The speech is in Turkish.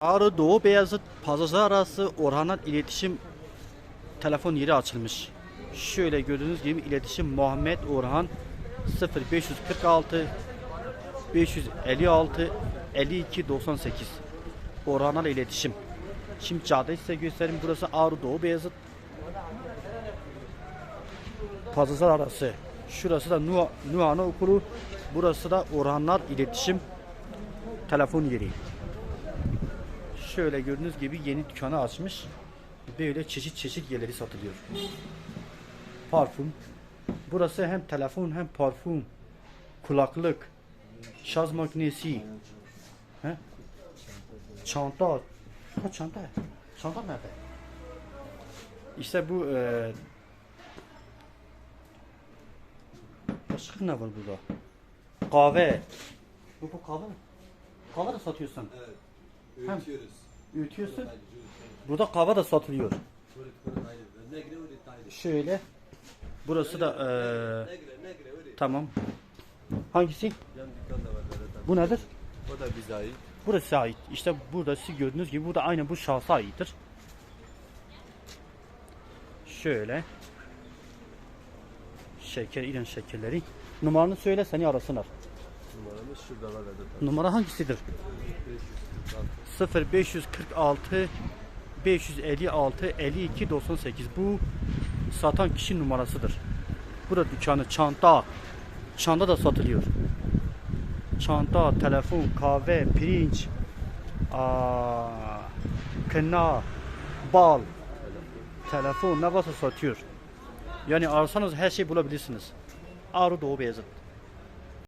Ağrı Doğu Beyazıt Pazarcı arası Orhanat iletişim telefon yeri açılmış. Şöyle gördüğünüz gibi iletişim Muhammed Orhan 0546 556 52 98 Orhanat iletişim. Şimdi cadde size göstereyim. Burası Ağrı Doğu Beyazıt Pazarcı arası. Şurası da Nuh Nuhana Okulu. Burası da Orhanlar iletişim telefon yeri. Şöyle gördüğünüz gibi yeni dükkanı açmış. Böyle çeşit çeşit yerleri satılıyor. Parfüm. Burası hem telefon hem parfüm. Kulaklık. Şarj makinesi. He? Çanta. Ha çanta. Çanta nerede? İşte bu e, Başka ne var burada? Kahve. Bu, bu kahve mi? Kahve de satıyorsun. Evet. Hem- Öğütüyoruz. Öğütüyorsun. Burada kahve de satılıyor. Şöyle. Burası da urit. tamam. Hangisi? Da. Bu nedir? O da bize ait. Burası ait. İşte burada siz gördüğünüz gibi bu da aynen bu şahsa aittir. Şöyle. Şeker, İran şekerleri. Numaranı söyle seni arasınlar. Numara hangisidir? 0546 556 52 98 bu satan kişi numarasıdır. Burada dükkanı çanta çanta da satılıyor. Çanta, telefon, kahve, pirinç, aa, kına, bal, telefon ne varsa satıyor. Yani ararsanız her şeyi bulabilirsiniz. Ağrı Doğu Beyazıt.